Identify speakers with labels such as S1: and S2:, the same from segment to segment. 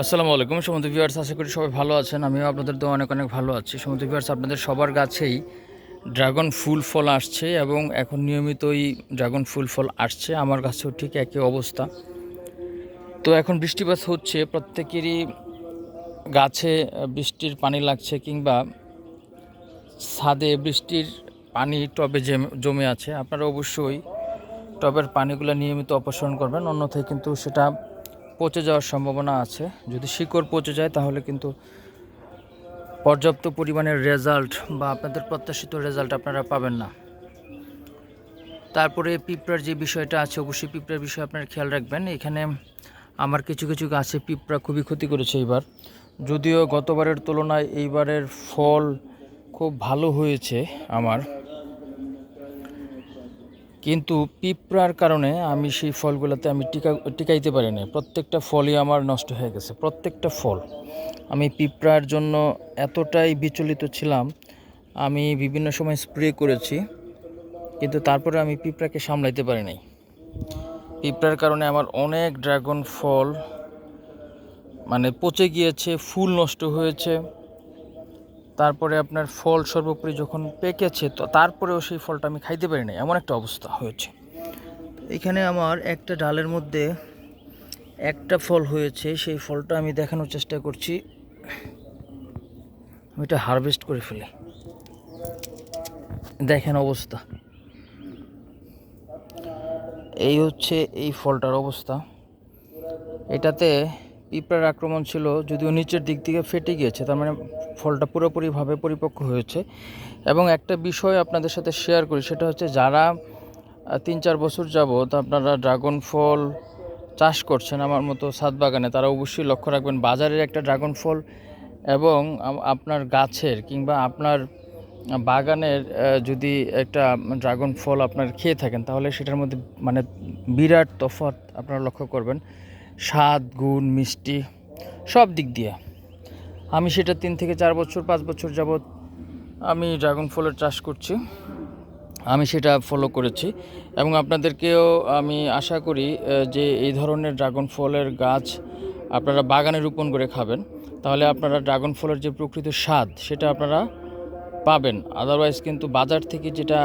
S1: আসসালামু আলাইকুম সমুদ্র ভিউয়ার্স আশা করি সবাই ভালো আছেন। আমিও আপনাদের তো অনেক অনেক ভালো আছি। সমুদ্র ভিউয়ার্স আপনাদের সবার গাছেই ড্রাগন ফুল ফল আসছে এবং এখন নিয়মিতই ড্রাগন ফুল ফল আসছে। আমার কাছেও ঠিক একই অবস্থা। তো এখন বৃষ্টিপাত হচ্ছে, প্রত্যেকেরই গাছে বৃষ্টির পানি লাগছে কিংবা ছাদে বৃষ্টির পানি টবে জমে আছে। আপনারা অবশ্যই টবের পানিগুলো নিয়মিত অপসারণ করবেন, অন্যথায় কিন্তু সেটা পচে যাওয়ার সম্ভাবনা আছে। যদি শিকড় পচে যায়, তাহলে কিন্তু পর্যাপ্ত পরিমাণের রেজাল্ট বা আপনাদের প্রত্যাশিত রেজাল্ট আপনারা পাবেন না। তারপরে পিঁপড়ার যে বিষয়টা আছে, অবশ্যই পিঁপড়ার বিষয়ে আপনারা খেয়াল রাখবেন। এখানে আমার কিছু কিছু গাছে পিঁপড়া খুবই ক্ষতি করেছে এইবার। যদিও গতবারের তুলনায় এইবারের ফল খুব ভালো হয়েছে আমার। কিন্তু পিঁপড়ার কারণে আমি সেই ফলগুলোতে আমি টিকা, টিকাইতে পারি না প্রত্যেকটা ফলই আমার নষ্ট হয়ে গেছে, প্রত্যেকটা ফল। আমি পিঁপড়ার জন্য এতটাই বিচলিত ছিলাম, আমি বিভিন্ন সময় স্প্রে করেছি, কিন্তু তারপরে আমি পিঁপড়াকে সামলাইতে পারি নাই। পিঁপড়ার কারণে আমার অনেক ড্রাগন ফল মানে পচে গিয়েছে, ফুল নষ্ট হয়েছে। তারপরে আপনার ফল সর্বোপরি যখন পেকেছে, তো তারপরেও সেই ফলটা আমি খাইতে পারি না এমন একটা অবস্থা হয়েছে। এখানে আমার একটা ডালের মধ্যে একটা ফল হয়েছে, সেই ফলটা আমি দেখানোর চেষ্টা করছি। আমি এটা হারভেস্ট করে ফেলি। দেখেন অবস্থা। এই হচ্ছে এই ফলটার অবস্থা। এটাতে পিঁপড়ার আক্রমণ ছিল, যদিও নিচের দিক থেকে ফেটে গিয়েছে, তার মানে ফলটা পুরোপুরিভাবে পরিপক্ক হয়েছে। এবং একটা বিষয় আপনাদের সাথে শেয়ার করি, সেটা হচ্ছে যারা তিন চার বছর যাবত আপনারা ড্রাগন ফল চাষ করছেন, আমার মতো ছাদ বাগানে, তারা অবশ্যই লক্ষ্য রাখবেন, বাজারের একটা ড্রাগন ফল এবং আপনার গাছের কিংবা আপনার বাগানের যদি একটা ড্রাগন ফল আপনার খেয়ে থাকেন, তাহলে সেটার মধ্যে মানে বিরাট তফাৎ আপনারা লক্ষ্য করবেন। স্বাদ, গুণ, মিষ্টি, সব দিক দিয়ে। আমি সেটা তিন থেকে চার বছর, পাঁচ বছর যাবৎ আমি ড্রাগন ফলের চাষ করছি। আমি সেটা ফলো করেছি এবং আপনাদেরকেও আমি আশা করি যে এই ধরনের ড্রাগন ফলের গাছ আপনারা বাগানে রোপণ করে খাবেন। তাহলে আপনারা ড্রাগন ফলের যে প্রকৃত স্বাদ, সেটা আপনারা পাবেন। আদারওয়াইজ কিন্তু বাজার থেকে যেটা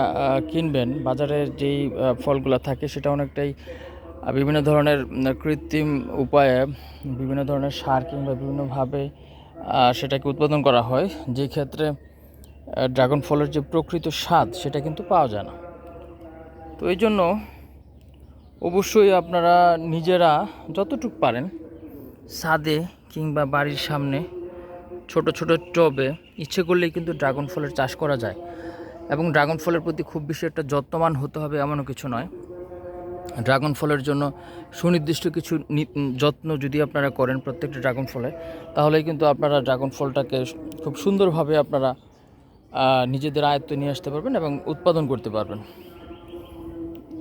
S1: কিনবেন, বাজারের যেই ফলগুলো থাকে, সেটা অনেকটাই বিভিন্ন ধরনের কৃত্রিম উপায়ে বিভিন্ন ধরনের সার কিংবা বিভিন্নভাবে সেটাকে উৎপাদন করা হয়। যে ক্ষেত্রে ড্রাগন ফলের যে প্রকৃত স্বাদ, সেটা কিন্তু পাওয়া যায় না। তো এই জন্য অবশ্যই আপনারা নিজেরা যতটুক পারেন ছাদে কিংবা বাড়ির সামনে ছোট ছোট টবে ইচ্ছে করলেই কিন্তু ড্রাগন ফলের চাষ করা যায়। এবং ড্রাগন ফলের প্রতি খুব বেশি একটা যত্নবান হতে হবে এমনও কিছু নয়। ড্রাগন ফলের জন্য সুনির্দিষ্ট কিছু যত্ন যদি আপনারা করেন প্রত্যেকটা ড্রাগন ফলে, তাহলেই কিন্তু আপনারা ড্রাগন ফলটাকে খুব সুন্দরভাবে আপনারা নিজেদের আয়ত্তে নিয়ে আসতে পারবেন এবং উৎপাদন করতে পারবেন।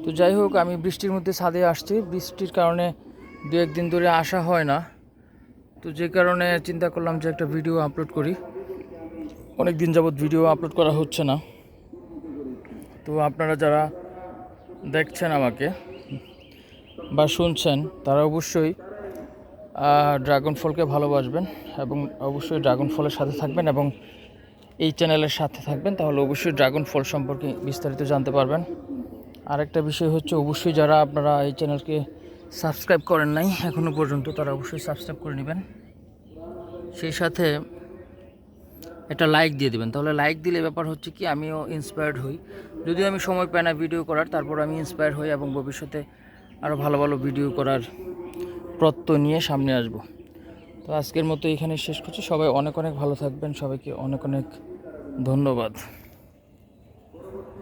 S1: তো যাই হোক, আমি বৃষ্টির মধ্যে ছাদে আসছি। বৃষ্টির কারণে দু একদিন ধরে আসা হয় না। তো যে কারণে চিন্তা করলাম যে একটা ভিডিও আপলোড করি। অনেক দিন যাবৎ ভিডিও আপলোড করা হচ্ছে না। তো আপনারা যারা দেখছেন আমাকে বা শুনছেন, তারা অবশ্যই ড্রাগন ফলকে ভালোবাসবেন এবং অবশ্যই ড্রাগন ফলের সাথে থাকবেন এবং এই চ্যানেলের সাথে থাকবেন, তাহলে অবশ্যই ড্রাগন ফল সম্পর্কে বিস্তারিত জানতে পারবেন। আরেকটা বিষয় হচ্ছে, অবশ্যই যারা আপনারা এই চ্যানেলকে সাবস্ক্রাইব করেন নাই এখনও পর্যন্ত তারা অবশ্যই সাবস্ক্রাইব করে নেবেন। সেই সাথে একটা লাইক দিয়ে দেবেন। তাহলে লাইক দিলে ব্যাপার হচ্ছে কি, আমিও ইন্সপায়ার্ড হই। যদিও আমি সময় পাই না ভিডিও করার, তারপর আমি ইন্সপায়ার হই এবং ভবিষ্যতে আরও ভালো ভালো ভিডিও করার প্রত্য নিয়ে সামনে আসব। তো আজকের মতো এখানে শেষ করছি। সবাই অনেক অনেক ভালো থাকবেন। সবাইকে অনেক অনেক ধন্যবাদ।